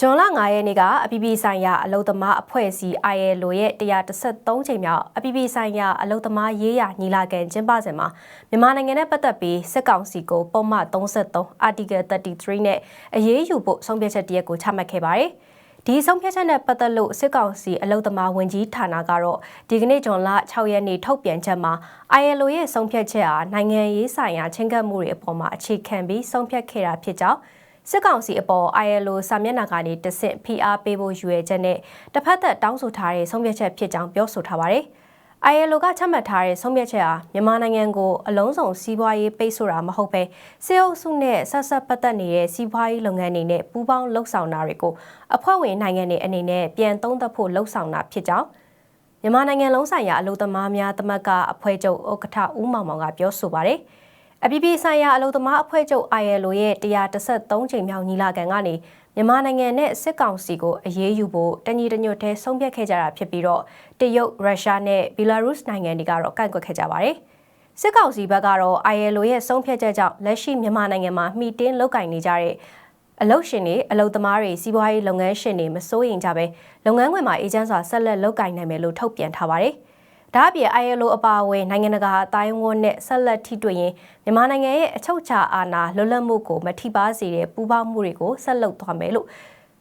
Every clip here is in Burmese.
ဇွန်လ9ရက်နေ့ကအပြည်ပြည်ဆိုင်ရာအလုံသမားအဖွဲ့အစည်း ILO ရဲ့133ချိန်မြောက်အပြည်ပြည်ဆိုင်ရာအလုံသမားရေးရာညီလာခံကျင်းပစဉ်မှာမြန်မာနိုင်ငံနဲ့ပတ်သက်ပြီးစစ်ကောင်စီကိုပုံမှန်33 Article 33နဲ့အရေးယူဖို့ဆုံးဖြတ်ချက်တရက်ကိုချမှတ်ခဲ့ပါတယ်။ဒီဆုံးဖြတ်ချက်နဲ့ပတ်သက်လို့စစ်ကောင်စီအလုံသမားဝင်ကြီးဌာနကတော့ဒီကနေ့ဇွန်လ6ရက်နေ့ထုတ်ပြန်ချက်မှာ ILO ရဲ့ဆုံးဖြတ်ချက်ဟာနိုင်ငံရေးဆိုင်ရာချင်းကပ်မှုတွေအပေါ်မှာအခြေခံပြီးဆုံးဖြတ်ခဲ့တာဖြစ်ကြောင်း စစ်ကောင်စီအပေါ် ILO စာမျက်နှာကနေတဆင့်ဖိအားပေးဖို့ယူရချက်နဲ့တစ်ဖက်သက်တောင်းဆိုထားတဲ့ဆုံးဖြတ်ချက်ဖြစ်ကြောင်းပြောဆိုထားပါတယ်။ ILO ကချမှတ်ထားတဲ့ဆုံးဖြတ်ချက်ဟာမြန်မာနိုင်ငံကိုအလုံးစုံစီးပွားရေးပိတ်ဆို့တာမဟုတ်ပဲစေအုပ်စုနဲ့ဆက်ဆက်ပတ်သက်နေတဲ့စီးပွားရေးလုပ်ငန်းတွေနဲ့ပူးပေါင်းလှုပ်ဆောင်တာတွေကိုအဖွဲ့ဝင်နိုင်ငံတွေအနေနဲ့ပြန်သုံးသပ်ဖို့လှုံ့ဆော်တာဖြစ်ကြောင်းမြန်မာနိုင်ငံလုံးဆိုင်ရာအလို့သမားများတမကအဖွဲ့ချုပ်ဥက္ကဋ္ဌဦးမောင်မောင်ကပြောဆိုပါတယ်။ အပြည်ပြည်ဆိုင်ရာအလုံသမားအဖွဲ့ချုပ် ILO ရဲ့133ချိန်မြောက်ညီလာခံကနေမြန်မာနိုင်ငံနဲ့စစ်ကောင်စီကိုအရေးယူဖို့တညီတညွတ်တည်းဆုံးဖြတ်ခဲ့ကြတာဖြစ်ပြီးတော့တရုတ်ရုရှားနဲ့ဘီလာရုစ်နိုင်ငံတွေကတော့ကန့်ကွက်ခဲ့ကြပါတယ်။စစ်ကောင်စီဘက်ကတော့ ILO ရဲ့ဆုံးဖြတ်ချက်ကြောင့်လက်ရှိမြန်မာနိုင်ငံမှာမှီတင်းလုတ်ကင်နေကြတဲ့အလုတ်ရှင်တွေအလုတ်သမားတွေစီးပွားရေးလုပ်ငန်းရှင်တွေမစိုးရင်ကြပဲလုပ်ငန်းခွင်မှာအေဂျင့်စွာဆက်လက်လုတ်ကင်နိုင်မယ်လို့ထုတ်ပြန်ထားပါတယ်။ ဒါ့အပြင် ILO အပါအဝင်နိုင်ငံတကာအတိုင်းအဝန်းနဲ့ဆက်လက်ထိတွေ့ရင်မြန်မာနိုင်ငံရဲ့အချုပ်အခြာအာဏာလွတ်လပ်မှုကိုမထိပါစေတဲ့ပူးပေါင်းမှုတွေကိုဆက်လုပ်သွားမယ်လို့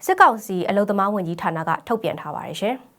စစ်ကောင်စီအလုံသမားဝန်ကြီးဌာနကထုတ်ပြန်ထားပါတယ်ရှင်။